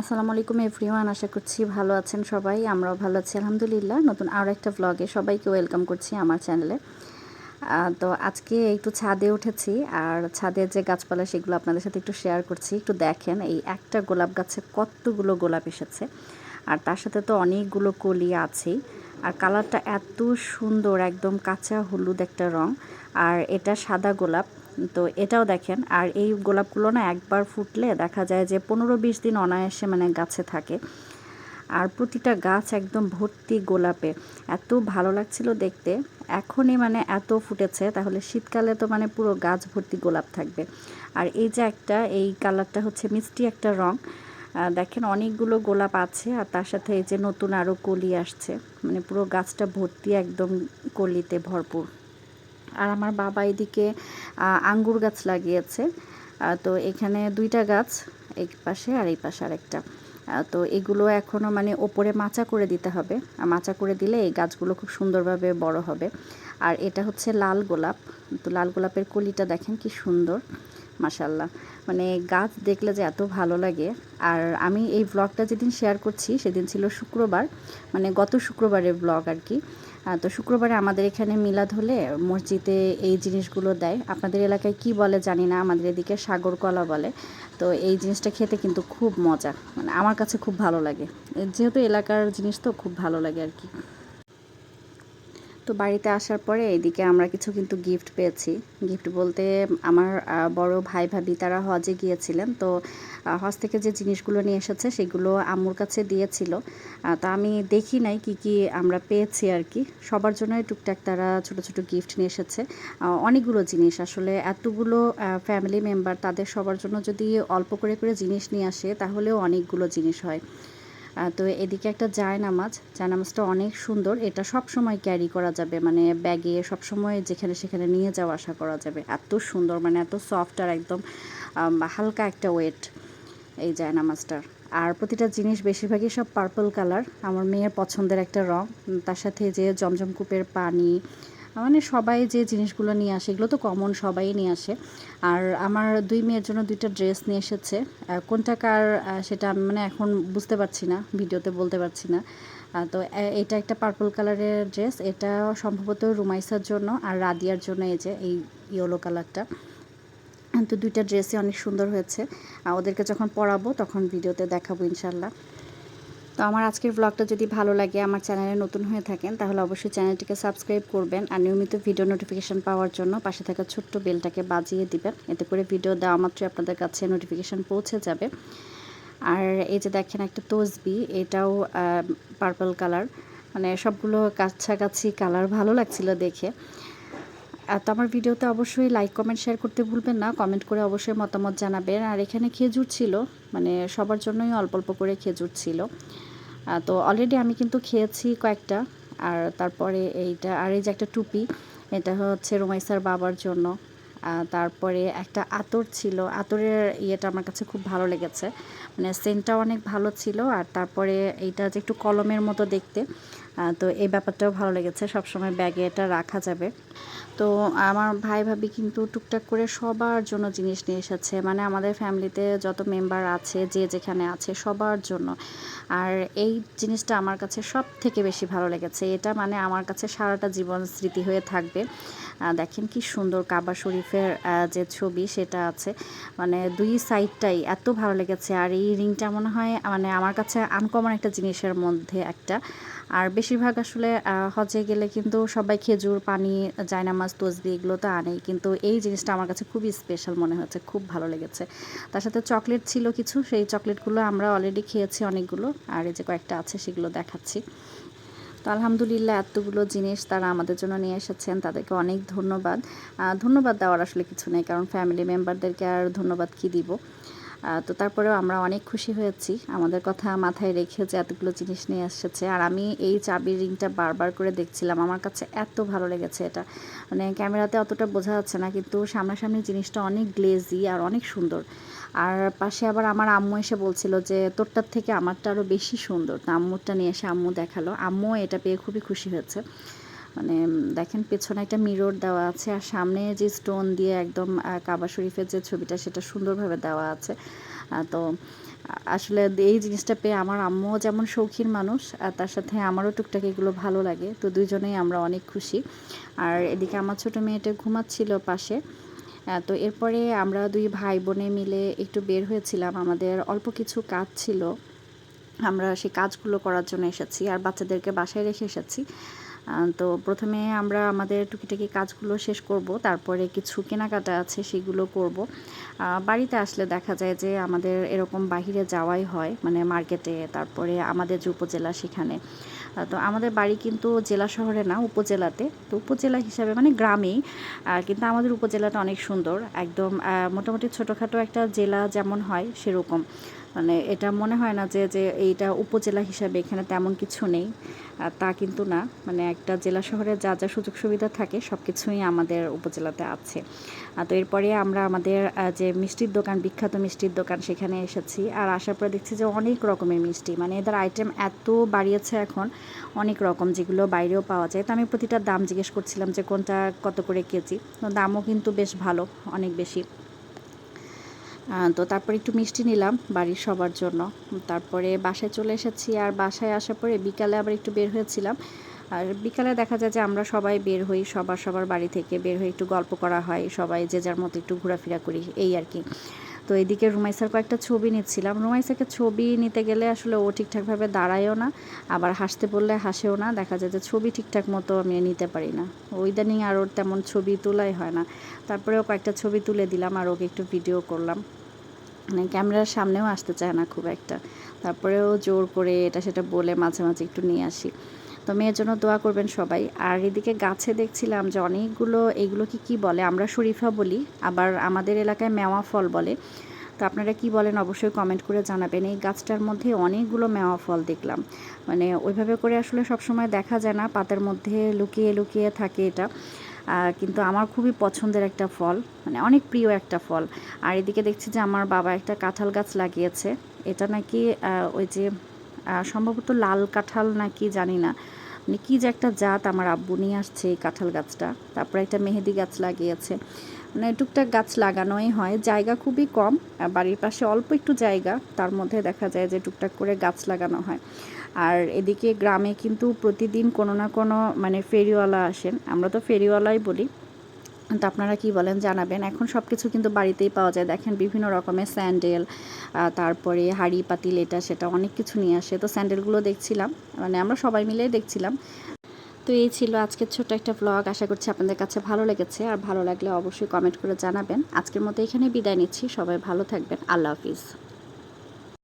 আসসালামু আলাইকুম এভরিওয়ান আশা করছি ভালো আছেন সবাই, আমরাও ভালো আছি, আলহামদুলিল্লাহ। নতুন আরও একটা ভ্লগে সবাইকে ওয়েলকাম করছি আমার চ্যানেলে তো আজকে একটু ছাদে উঠেছি, আর ছাদের যে গাছপালা সেগুলো আপনাদের সাথে একটু শেয়ার করছি। একটু দেখেন, এই একটা গোলাপ গাছে কতগুলো গোলাপ এসেছে। আর তার সাথে তো অনেকগুলো কলি আছেই। আর কালারটা এত সুন্দর, একদম কাঁচা হলুদ একটা রং। আর এটা সাদা গোলাপ। তো এটাও দেখেন, আর এই গোলাপগুলো না একবার ফুটলে দেখা যায় যে পনেরো বিশ দিন অনায়াসে মানে গাছে থাকে। আর প্রতিটা গাছ একদম ভর্তি গোলাপে। এত ভালো লাগছিল দেখতে। এখনই মানে এত ফুটেছে, তাহলে শীতকালে তো মানে পুরো গাছ ভর্তি গোলাপ থাকবে। আর এই যে একটা, এই কালারটা হচ্ছে মিষ্টি একটা রং। দেখেন অনেকগুলো গোলাপ আছে, আর তার সাথে এই যে নতুন আরও কলি আসছে। মানে পুরো গাছটা ভর্তি একদম কলিতে ভরপুর। আর আমার বাবা এদিকে আঙ্গুর গাছ লাগিয়েছে। তো এখানে দুইটা গাছ এই পাশে আর এই পাশে আরেকটা। তো এগুলো এখনও মানে ওপরে মাচা করে দিতে হবে। মাচা করে দিলে এই গাছগুলো খুব সুন্দরভাবে বড় হবে। আর এটা হচ্ছে লাল গোলাপ। তো লাল গোলাপের কলিটা দেখেন কি সুন্দর মাসাল্লাহ মানে গাছ দেখলে যে এত ভালো লাগে। আর আমি এই ব্লগটা যেদিন শেয়ার করছি, সেদিন ছিল শুক্রবার। মানে গত শুক্রবারের ব্লগ আর কি। তো শুক্রবারে আমাদের এখানে মিলাদ হলে মসজিদে এই জিনিসগুলো দেয়। আপনাদের এলাকায় কি বলে জানি না, আমাদের এদিকে সাগর কলা বলে। তো এই জিনিসটা খেতে কিন্তু খুব মজা মানে আমার কাছে খুব ভালো লাগে। যেহেতু এলাকার জিনিস তো খুব ভালো লাগে আর কি। তো বাড়িতে আসার পরে এদিকে আমরা কিছু কিন্তু গিফট পেয়েছি। গিফট বলতে আমার বড় ভাই, ভাবি তারা হজে গিয়েছিলেন। তো হজ থেকে যে জিনিসগুলো নিয়ে এসেছে সেগুলো আম্মুর কাছে দিয়েছিল। তা আমি দেখি নাই কি কি আমরা পেয়েছি আর কি। সবার জন্যই টুকটাক তারা ছোট ছোট গিফট নিয়ে এসেছে। অনেকগুলো জিনিস আসলে এতগুলো ফ্যামিলি মেম্বার তাদের সবার জন্য যদি অল্প করে করে জিনিস নিয়ে আসে তাহলেও অনেকগুলো জিনিস হয়। তো এদিকে একটা জায় নামাজ জায় নামাজটা অনেক সুন্দর। এটা সব সময় ক্যারি করা যাবে। মানে ব্যাগে সব সময় যেখানে সেখানে নিয়ে যাওয়া আসা করা যাবে। এত সুন্দর মানে এত সফট আর একদম হালকা একটা ওয়েট এই জায় নামাজটার আর প্রতিটা জিনিস বেশিরভাগই সব পার্পল কালার আমার মেয়ের পছন্দের একটা রং। তার সাথে যে জমজম কূপের পানি মানে সবাই যে জিনিসগুলো নিয়ে আসে, এগুলো তো কমন সবাই নিয়ে আসে। আর আমার দুই মেয়ের জন্য দুইটা ড্রেস নিয়ে এসেছে। কোনটা কার সেটা আমি মানে এখন বুঝতে পারছি না, ভিডিওতে বলতে পারছি না। তো এটা একটা পার্পল কালারের ড্রেস এটা সম্ভবত রুমাইসার জন্য আর রাদিয়ার জন্য এই যে, এই ইয়েলো কালারটা তো দুইটা ড্রেসই অনেক সুন্দর হয়েছে। ওদেরকে যখন পরাবো, তখন ভিডিওতে দেখাবো ইনশাল্লাহ তো আমার আজকের ব্লগটা যদি ভালো লাগে, আমার চ্যানেলে নতুন হয়ে থাকেন, তাহলে অবশ্যই চ্যানেলটিকে সাবস্ক্রাইব করবেন আর নিয়মিত ভিডিও নোটিফিকেশান পাওয়ার জন্য পাশে থাকা ছোট্ট বেলটাকে বাজিয়ে দিবেন। এতে করে ভিডিও দেওয়া মাত্রই আপনাদের কাছে নোটিফিকেশান পৌঁছে যাবে। আর এই যে দেখেন একটা তসবি, এটাও পার্পল কালার মানে সবগুলো কাছাকাছি কালার ভালো লাগছিল দেখে। তো আমার ভিডিওতে অবশ্যই লাইক কমেন্ট শেয়ার করতে ভুলবেন না। কমেন্ট করে অবশ্যই মতামত জানাবেন। আর এখানে খেজুর ছিল মানে সবার জন্যই অল্প অল্প করে খেজুর ছিল। তো অলরেডি আমি কিন্তু খেয়েছি কয়েকটা। আর তারপরে এইটা, আর এই যে একটা টুপি, এটা হচ্ছে রোমাইসার বাবার জন্য। তারপরে একটা আতর ছিল। আতরের ইয়েটা আমার কাছে খুব ভালো লেগেছে। মানে সেন্টটাও অনেক ভালো ছিল। আর তারপরে এইটা যে একটু কলমের মতো দেখতে। তো এই ব্যাপারটাও ভালো লেগেছে। সবসময় ব্যাগে এটা রাখা যাবে। তো আমার ভাই ভাবি কিন্তু টুকটাক করে সবার জন্য জিনিস নিয়ে এসেছে। মানে আমাদের ফ্যামিলিতে যত মেম্বার আছে, যে যেখানে আছে, সবার জন্য। আর এই জিনিসটা আমার কাছে সব থেকে বেশি ভালো লেগেছে। এটা মানে আমার কাছে সারাটা জীবন স্মৃতি হয়ে থাকবে। দেখেন কি সুন্দর কাবা শরীফের যে ছবি সেটা আছে। মানে দুই সাইডটাই এত ভালো লেগেছে। আর এই রিংটা মনে হয় মানে আমার কাছে আনকমন একটা জিনিসের মধ্যে একটা। আর বেশিরভাগ আসলে হজে গেলে কিন্তু সবাই খেজুর, পানি জায়নামাজ তসবি এগুলো তো আনেই। কিন্তু এই জিনিসটা আমার কাছে খুবই স্পেশাল মনে হচ্ছে, খুব ভালো লেগেছে। তার সাথে চকলেট ছিল কিছু, সেই চকলেটগুলো আমরা অলরেডি খেয়েছি অনেকগুলো, আর এই যে কয়েকটা আছে সেগুলো দেখাচ্ছি। তো আলহামদুলিল্লাহ এতগুলো জিনিস তারা আমাদের জন্য নিয়ে এসেছেন, তাদেরকে অনেক ধন্যবাদ। ধন্যবাদ দেওয়ার আসলে কিছু নেই, কারণ ফ্যামিলি মেম্বারদেরকে আর ধন্যবাদ কি দিব? তো তারপরেও আমরা অনেক খুশি হয়েছি। আমাদের কথা মাথায় রেখে যে এতগুলো জিনিস নিয়ে এসেছে। আর আমি এই চাবির রিংটা বারবার করে দেখছিলাম। আমার কাছে এত ভালো লেগেছে এটা। মানে ক্যামেরাতে অতটা বোঝা যাচ্ছে না, কিন্তু সামনাসামনি জিনিসটা অনেক গ্লেজি আর অনেক সুন্দর। আর পাশে আবার আমার আম্মু এসে বলছিল যে, তোরটার থেকে আমারটা আরও বেশি সুন্দর। তো আম্মুরটা নিয়ে এসে আম্মু দেখাল। আম্মু এটা পেয়ে খুবই খুশি হয়েছে। মানে দেখেন পেছনে একটা মিরর দেওয়া আছে আর সামনে যে স্টোন দিয়ে একদম কাবা শরীফের যে ছবিটা সেটা সুন্দরভাবে দেওয়া আছে। তো, আসলে এই জিনিসটা পেয়ে আমার আম্মুও যেমন শৌখিন মানুষ, আর তার সাথে আমারও টুকটাক এগুলো ভালো লাগে। তো দুজনেই আমরা অনেক খুশি। আর এদিকে আমার ছোটো মেয়েটা ঘুমাচ্ছিল পাশে। তো এরপরে আমরা দুই ভাই বোনে মিলে একটু বের হয়েছিলাম। আমাদের অল্প কিছু কাজ ছিল। আমরা সেই কাজগুলো করার জন্য এসেছি। আর বাচ্চাদেরকে বাসায় রেখে এসেছি। তো প্রথমে আমরা আমাদের টুকিটাকি কাজগুলো শেষ করব, তারপরে কিছু কেনাকাটা আছে সেগুলো করব। বাড়িতে আসলে দেখা যায় যে আমাদের এরকম বাহিরে যাওয়াই হয় মানে মার্কেটে, তারপরে আমাদের যে উপজেলা সেখানে। তো আমাদের বাড়ি কিন্তু জেলা শহরে না, উপজেলাতে। তো উপজেলা হিসাবে মানে গ্রামেই কিন্তু আমাদের উপজেলাটা অনেক সুন্দর, একদম মোটামুটি ছোটোখাটো একটা জেলা যেমন হয় সেরকম। মানে এটা মনে হয় না যে যে এইটা উপজেলা হিসাবে এখানে তেমন কিছু নেই। তা কিন্তু না। মানে একটা জেলা শহরে যা যা সুযোগ সুবিধা থাকে সব কিছুই আমাদের উপজেলাতে আছে। তো এরপরে আমরা আমাদের যে মিষ্টির দোকান, বিখ্যাত মিষ্টির দোকান, সেখানে এসেছি। আর আসার পরে দেখছি যে অনেক রকমের মিষ্টি। মানে এদের আইটেম এত বাড়িয়েছে এখন, অনেক রকম যেগুলো বাইরেও পাওয়া যায়। তো আমি প্রতিটা দাম জিজ্ঞেস করছিলাম যে কোনটা কত করে কেজি? দামও কিন্তু বেশ ভালো, অনেক বেশি। তো তারপরে একটু মিষ্টি নিলাম বাড়ির সবার জন্য। তারপরে বাসায় চলে এসেছি আর বাসায় আসার পরে বিকালে আবার একটু বের হয়েছিলাম। আর বিকালে দেখা যায় যে আমরা সবাই বের হই, সবার সবার বাড়ি থেকে বের হয়ে একটু গল্প করা হয়, সবাই যে যার মতো একটু ঘোরাফেরা করি, এই আর কি। তো এদিকে রুমাইসার কয়েকটা ছবি নিচ্ছিলাম। রুমাইসাকে ছবি নিতে গেলে আসলে ও ঠিকঠাকভাবে দাঁড়ায়ও না, আবার হাসতে বললে হাসেও না। দেখা যায় যে ছবি ঠিকঠাক মতো আমি নিতে পারি না। ইদানিং আর ওর তেমন ছবি তোলাই হয় না। তারপরেও কয়েকটা ছবি তুলে দিলাম আর ওকে একটু ভিডিও করলাম। মানে ক্যামেরার সামনেও আসতে চায় না খুব একটা। তারপরেও জোর করে এটা সেটা বলে মাঝে মাঝে একটু নিয়ে আসি। তো মেয়ের জন্য দোয়া করবেন সবাই। আর এদিকে গাছে দেখছিলাম যে অনেকগুলো, এগুলো কি কি বলে? আমরা শরীফা বলি, আবার আমাদের এলাকায় মেওয়া ফল বলে। তো আপনারা কি বলেন অবশ্যই কমেন্ট করে জানাবেন। এই গাছটার মধ্যে অনেকগুলো মেওয়া ফল দেখলাম। মানে ওইভাবে করে আসলে সবসময় দেখা যায় না, পাতার মধ্যে লুকিয়ে লুকিয়ে থাকে এটা। কিন্তু আমার খুবই পছন্দের একটা ফল মানে অনেক প্রিয় একটা ফল। আর এদিকে দেখছি যে আমার বাবা একটা কাঁঠাল গাছ লাগিয়েছে। এটা নাকি ওই যে সম্ভবত লাল কাঁঠাল নাকি জানি না। মানে কী যে একটা জাত আমার আব্বু নিয়ে আসছে এই কাঁঠাল গাছটা। তারপরে একটা মেহেদি গাছ লাগিয়েছে। মানে টুকটাক গাছ লাগানোই হয়। জায়গা খুবই কম বাড়ির পাশে অল্প একটু জায়গা, তার মধ্যে দেখা যায় যে টুকটাক করে গাছ লাগানো হয়। আর এদিকে গ্রামে কিন্তু প্রতিদিন কোনো না কোনো মানে ফেরিওয়ালা আসেন। আমরা তো ফেরিওয়ালাই বলি। তো আপনারা কি বলেন, জানাবেন। এখন সব কিছু কিন্তু বাড়িতেই পাওয়া যায়। দেখেন বিভিন্ন রকমের স্যান্ডেল তারপরে হাঁড়ি, পাতিল, এটা, সেটা অনেক কিছু নিয়ে আসে। তো স্যান্ডেলগুলো দেখছিলাম মানে আমরা সবাই মিলেই দেখছিলাম। তো এই ছিল আজকের ছোট্ট একটা ব্লগ আশা করছি আপনাদের কাছে ভালো লেগেছে। আর ভালো লাগলে অবশ্যই কমেন্ট করে জানাবেন। আজকের মতো এখানে বিদায় নিচ্ছি। সবাই ভালো থাকবেন। আল্লাহ হাফিজ।